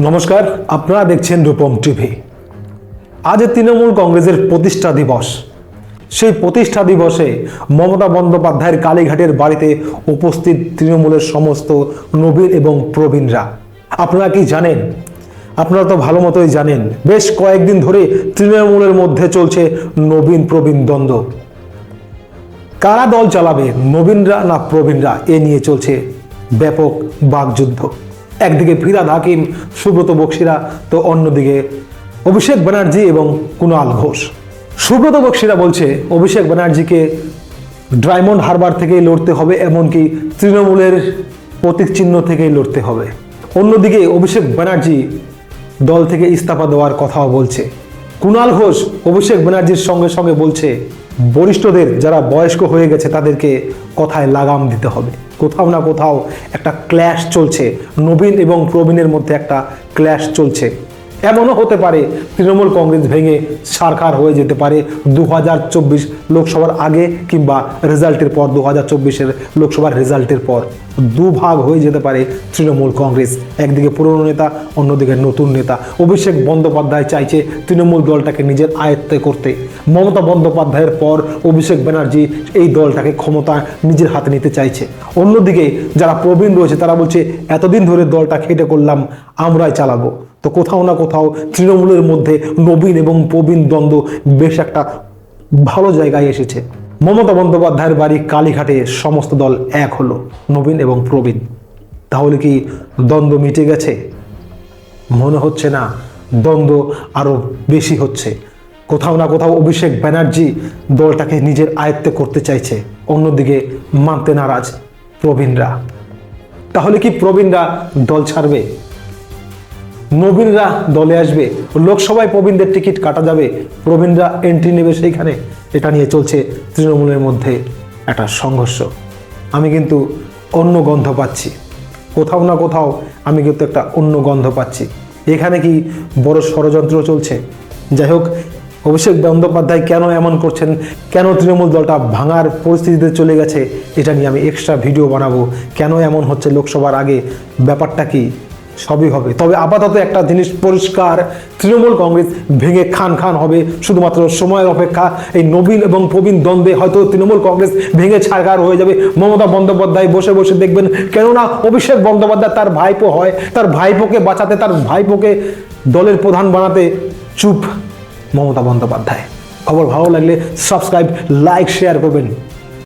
নমস্কার, আপনারা দেখছেন রূপম টিভি। আজ তৃণমূল কংগ্রেসের প্রতিষ্ঠা দিবস। সেই প্রতিষ্ঠা দিবসে মমতা বন্দ্যোপাধ্যায়ের কালীঘাটের বাড়িতে উপস্থিত তৃণমূলের সমস্ত নবীন এবং প্রবীণরা। আপনারা কি জানেন? আপনারা তো ভালো মতোই জানেন, বেশ কয়েকদিন ধরে তৃণমূলের মধ্যে চলছে নবীন প্রবীণ দ্বন্দ্ব। কারা দল চালাবে, নবীনরা না প্রবীণরা? এ নিয়ে চলছে ব্যাপক বাকযুদ্ধ। একদিকে ফিরাদ হাকিম সুব্রত বক্সিরা, তো অন্যদিকে অভিষেক ব্যানার্জি এবং কুণাল ঘোষ। সুব্রত বক্সিরা বলছে, অভিষেক ব্যানার্জিকে ড্রাইমন্ড হারবার থেকেই লড়তে হবে, এমনকি তৃণমূলের প্রতীক চিহ্ন থেকেই লড়তে হবে। অন্যদিকে অভিষেক ব্যানার্জি দল থেকে ইস্তফা দেওয়ার কথাও বলছে। কুণাল ঘোষ অভিষেক ব্যানার্জির সঙ্গে সঙ্গে বলছে, বরিষ্ঠদের যারা বয়স্ক হয়ে গেছে তাদেরকে কথায় লাগাম দিতে হবে। কোথাও না কোথাও একটা ক্ল্যাশ চলছে। নবীন এবং প্রবীণের মধ্যে একটা ক্ল্যাশ চলছে। এমনও হতে পারে তৃণমূল কংগ্রেস ভেঙে সরকার হয়ে যেতে পারে দু হাজার চব্বিশ লোকসভার আগে কিংবা রেজাল্টের পর দু হাজার লোকসভার রেজাল্টের পর দুভাগ হয়ে যেতে পারে তৃণমূল কংগ্রেস। একদিকে পুরনো নেতা, অন্যদিকে নতুন নেতা। অভিষেক বন্দ্যোপাধ্যায় চাইছে তৃণমূল দলটাকে নিজের আয়ত্তে করতে। মমতা বন্দ্যোপাধ্যায়ের পর অভিষেক ব্যানার্জি এই দলটাকে ক্ষমতা নিজের হাতে নিতে চাইছে। অন্যদিকে যারা প্রবীণ রয়েছে, তারা বলছে, এতদিন ধরে দলটা খেটে করলাম, আমরাই চালাবো। তো কোথাও না কোথাও তৃণমূলের মধ্যে নবীন এবং প্রবীণ দ্বন্দ্ব বেশ একটা ভালো জায়গায় এসেছে। মমতা বন্দ্যোপাধ্যায়ের বাড়ি কালীঘাটে সমস্ত দল এক হলো, নবীন এবং প্রবীণ। তাহলে কি দ্বন্দ্ব মিটে গেছে? মনে হচ্ছে না, দ্বন্দ্ব আরও বেশি হচ্ছে। কোথাও না কোথাও অভিষেক ব্যানার্জি দলটাকে নিজের আয়ত্তে করতে চাইছে, অন্যদিকে মানতে নারাজ প্রবীণরা। তাহলে কি প্রবীণরা দল ছাড়বে? নবীনরা দলে আসবে, লোকসভায় প্রবীণদের টিকিট কাটা যাবে, প্রবীণরা এন্ট্রি নেবে সেইখানে। এটা নিয়ে চলছে তৃণমূলের মধ্যে একটা সংঘর্ষ। আমি কিন্তু অন্য গন্ধ পাচ্ছি। কোথাও না কোথাও আমি কিন্তু একটা অন্য গন্ধ পাচ্ছি। এখানে কি বড় ষড়যন্ত্র চলছে? যাই হোক, অভিষেক বন্দ্যোপাধ্যায় কেন এমন করছেন? কেন তৃণমূল দলটা ভাঙার পরিস্থিতিতে চলে গেছে? এটা নিয়ে আমি এক্সট্রা ভিডিও বানাবো। কেন এমন হচ্ছে লোকসভার আগে? ব্যাপারটা কি? সবই হবে। তবে আপাতত একটা জিনিস পরিষ্কার, তৃণমূল কংগ্রেস ভেঙে খান খান হবে। শুধুমাত্র সময়ের অপেক্ষা, এই নবীন এবং প্রবীণ দ্বন্দ্বে হয়তো তৃণমূল কংগ্রেস ভেঙে ছাড়কার হয়ে যাবে। মমতা বন্দ্যোপাধ্যায় বসে বসে দেখবেন, কেননা অভিষেক বন্দ্যোপাধ্যায় তার ভাইপো হয়, তার ভাইপোকে বাঁচাতে, তার ভাইপোকে দলের প্রধান বানাতে চুপ মমতা বন্দ্যোপাধ্যায়। খবর ভালো লাগলে সাবস্ক্রাইব, লাইক শেয়ার করবেন।